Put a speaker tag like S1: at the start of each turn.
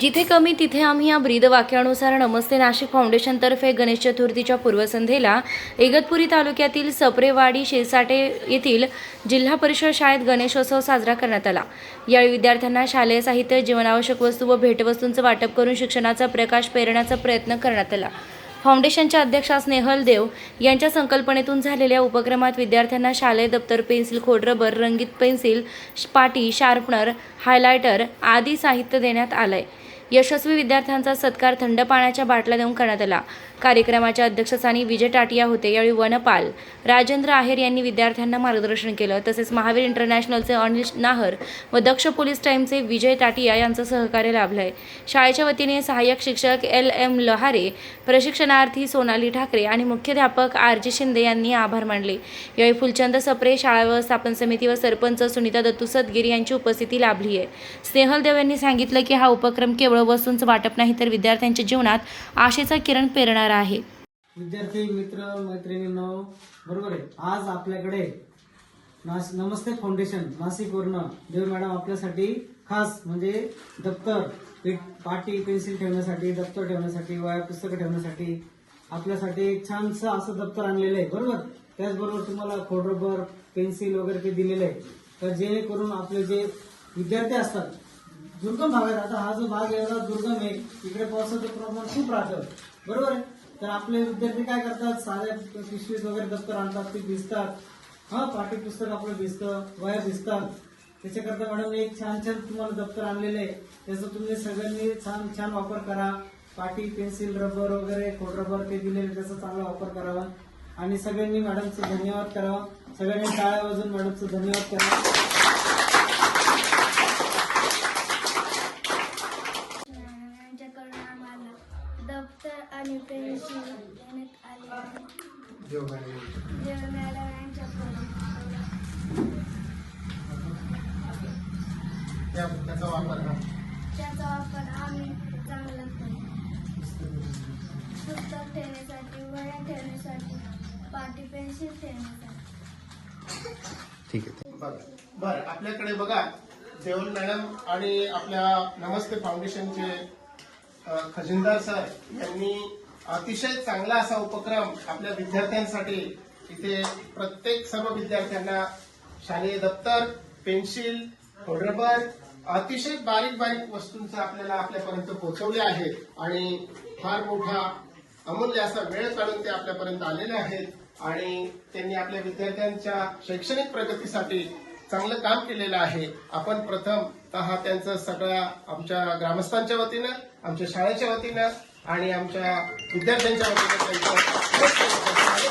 S1: जिथे कमी तिथे आम्ही या ब्रीद वाक्यानुसार नमस्ते नाशिक फाउंडेशनतर्फे गणेश चतुर्थीच्या पूर्वसंध्येला इगतपुरी तालुक्यातील सप्रेवाडी शिरसाटे येथील जिल्हा परिषद शाळेत गणेशोत्सव साजरा करण्यात आला. यावेळी विद्यार्थ्यांना शालेय साहित्य जीवनावश्यक वस्तू व भेटवस्तूंचं वाटप करून शिक्षणाचा प्रकाश पेरण्याचा प्रयत्न करण्यात आला. फाउंडेशनच्या अध्यक्षा स्नेहल देव यांच्या संकल्पनेतून झालेल्या उपक्रमात विद्यार्थ्यांना शालेय दप्तर पेन्सिल खोडरबर रंगीत पेन्सिल पाटी शार्पनर हायलायटर आदी साहित्य देण्यात आलं आहे यशस्वी विद्यार्थ्यांचा सत्कार थंड पाण्याच्या बाटल्या देऊन करण्यात आला. कार्यक्रमाच्या अध्यक्षस्थानी विजय टाटिया होते. यावेळी वनपाल राजेंद्र आहेर यांनी विद्यार्थ्यांना मार्गदर्शन केलं. तसेच महावीर इंटरनॅशनलचे अनिल नाहर व दक्ष पोलीस टाईमचे विजय टाटिया यांचं सहकार्य लाभलं आहे शाळेच्या वतीने सहाय्यक शिक्षक एल एम लहारे प्रशिक्षणार्थी सोनाली ठाकरे आणि मुख्याध्यापक आर जी शिंदे यांनी आभार मानले. यावेळी फुलचंद सप्रे शाळा व्यवस्थापन समिती व सरपंच सुनीता दत्तू सदगिरी यांची उपस्थिती लाभली आहे स्नेहल देव यांनी सांगितलं की हा उपक्रम केवळ वस्तूंचं वाटप नाही तर विद्यार्थ्यांच्या जीवनात आशेचा किरण पेरणार आहे.
S2: विद्यार्थी मित्र मैत्रिणींनो बरोबर आहे. आज आपल्याकडे नास नमस्ते फाउंडेशन नाशिकवरनं देव मॅडम आपल्यासाठी खास म्हणजे दप्तर पाटी पेन्सिल ठेवण्यासाठी दप्तर ठेवण्यासाठी वाया पुस्तकं ठेवण्यासाठी आपल्यासाठी एक छानसं असं दप्तर आणलेलं आहे. बरोबर? त्याचबरोबर तुम्हाला खोडरबर पेन्सिल वगैरे ते दिलेलं आहे. तर जेणेकरून आपले जे विद्यार्थी असतात दुर्गम भागात आता हा जो भाग एवढा दुर्गम आहे. इकडे पावसाचं प्रमाण खूप राहतं. बरोबर आहे? तर आपले विद्यार्थी काय करतात? साध्या पिशवीत वगैरे दप्तर आणतात ते भिजतात हा पाठी पुस्तक आपलं भिजतं वया भिजतात त्याच्याकरता मॅडम एक छान छान तुम्हाला दप्तर आणलेलं आहे. त्याचा तुम्ही सगळ्यांनी छान छान वापर करा. पाटी पेन्सिल रबर वगैरे खोड रबर ते दिलेले त्याचा चांगला वापर करावा. आणि सगळ्यांनी मॅडमचं धन्यवाद करावा. सगळ्यांनी टाळ्या वाजून मॅडमचं धन्यवाद करावा.
S3: आणि पेन्सिल देण्यात आले आहे. देव मॅडम यांच्याकडून
S4: त्याचा वापर.
S3: त्याचा वापर आम्ही चांगला पुस्तक ठेवण्यासाठी वह्या ठेवण्यासाठी पाटी पेन्सिल ठेवण्यासाठी
S4: बरं बरं आपल्याकडे बघा देवल मॅडम आणि आपल्या नमस्ते फाउंडेशनचे खजिनदार सर यांनी अतिशय चांगला असा उपक्रम आपल्या विद्यार्थ्यांसाठी इथे प्रत्येक सर्व विद्यार्थ्यांना शालेय दप्तर पेन्सिल रबर अतिशय बारीक बारीक वस्तूंचं आपल्याला आपल्यापर्यंत पोहोचवले आहे आणि फार मोठा अमूल्य असा वेळ काढून ते आपल्यापर्यंत आलेले आहेत आणि त्यांनी आपल्या विद्यार्थ्यांच्या शैक्षणिक प्रगतीसाठी चांगलं काम केलेलं आहे. आपण प्रथम हा त्यांचं सगळ्या आमच्या ग्रामस्थांच्या वतीनं आमच्या शाळेच्या वतीनं आणि आमच्या विद्यार्थ्यांच्या वतीनं त्यांचं